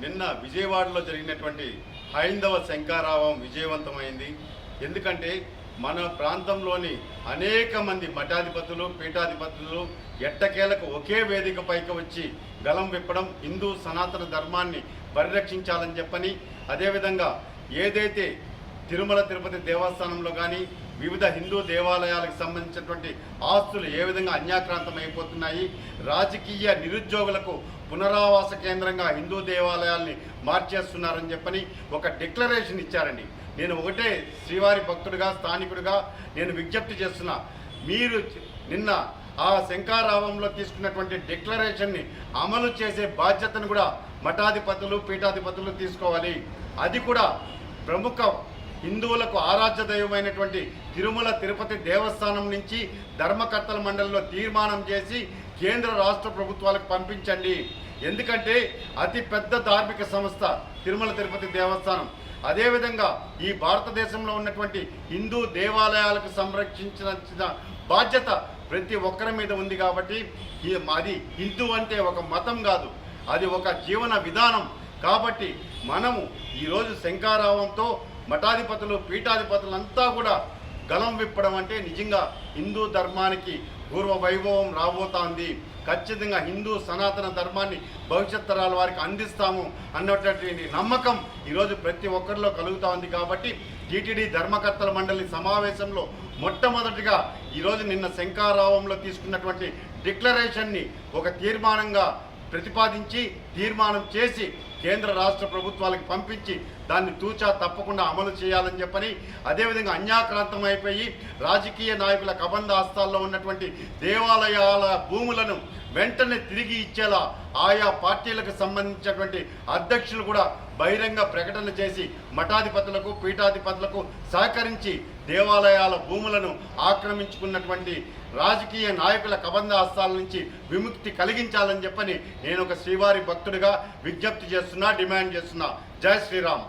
నిన్న విజయవాడలో జరిగినటువంటి హైందవ శంకారావం విజయవంతమైంది. ఎందుకంటే మన ప్రాంతంలోని అనేక మంది మఠాధిపతులు పీఠాధిపతులు ఎట్టకేలకు ఒకే వేదిక పైకి వచ్చి గలం విప్పడం హిందూ సనాతన ధర్మాన్ని పరిరక్షించాలని చెప్పని అదేవిధంగా ఏదైతే తిరుమల తిరుపతి దేవస్థానంలో కానీ వివిధ హిందూ దేవాలయాలకు సంబంధించినటువంటి ఆస్తులు ఏ విధంగా అన్యాక్రాంతం అయిపోతున్నాయి రాజకీయ నిరుద్యోగులకు పునరావాస కేంద్రంగా హిందూ దేవాలయాల్ని మార్చేస్తున్నారని చెప్పని ఒక డిక్లరేషన్ ఇచ్చారండి. నేను ఒకటే శ్రీవారి భక్తుడిగా స్థానికుడిగా నేను విజ్ఞప్తి చేస్తున్నా. మీరు నిన్న ఆ శంకారావంలో తీసుకున్నటువంటి డిక్లరేషన్ని అమలు చేసే బాధ్యతను కూడా మఠాధిపతులు పీఠాధిపతులు తీసుకోవాలి. అది కూడా ప్రముఖ హిందువులకు ఆరాధ్య దైవమైనటువంటి తిరుమల తిరుపతి దేవస్థానం నుంచి ధర్మకర్తల మండలిలో తీర్మానం చేసి కేంద్ర రాష్ట్ర ప్రభుత్వాలకు పంపించండి. ఎందుకంటే అతి పెద్ద ధార్మిక సంస్థ తిరుమల తిరుపతి దేవస్థానం. అదేవిధంగా ఈ భారతదేశంలో ఉన్నటువంటి హిందూ దేవాలయాలకు సంరక్షించిన బాధ్యత ప్రతి ఒక్కరి మీద ఉంది కాబట్టి అది హిందూ అంటే ఒక మతం కాదు. అది ఒక జీవన విధానం. కాబట్టి మనము ఈరోజు శంకారావంతో మఠాధిపతులు పీఠాధిపతులంతా కూడా గలం విప్పడం అంటే నిజంగా హిందూ ధర్మానికి పూర్వ వైభవం రాబోతోంది. ఖచ్చితంగా హిందూ సనాతన ధర్మాన్ని భవిష్యత్ తరాల వారికి అందిస్తాము అన్నటువంటి నమ్మకం ఈరోజు ప్రతి ఒక్కరిలో కలుగుతూ ఉంది కాబట్టి టీటీడీ ధర్మకర్తల మండలి సమావేశంలో మొట్టమొదటిగా ఈరోజు నిన్న శంకారావంలో తీసుకున్నటువంటి డిక్లరేషన్ని ఒక తీర్మానంగా ప్రతిపాదించి తీర్మానం చేసి కేంద్ర రాష్ట్ర ప్రభుత్వాలకు పంపించి దాన్ని తూచా తప్పకుండా అమలు చేయాలని చెప్పని అదేవిధంగా అన్యాక్రాంతం అయిపోయి రాజకీయ నాయకుల కబంధ హస్తాల్లో ఉన్నటువంటి దేవాలయాల భూములను వెంటనే తిరిగి ఇచ్చేలా ఆయా పార్టీలకు సంబంధించినటువంటి అధ్యక్షులు కూడా బహిరంగ ప్రకటన చేసి మఠాధిపతులకు పీఠాధిపతులకు సహకరించి దేవాలయాల భూములను ఆక్రమించుకున్నటువంటి రాజకీయ నాయకుల కబంధ హస్తాల నుంచి విముక్తి కలిగించాలని చెప్పని నేను ఒక శ్రీవారి భక్తుడిగా విజ్ఞప్తి చేస్తున్నా డిమాండ్ చేస్తున్నా. జై శ్రీరామ్.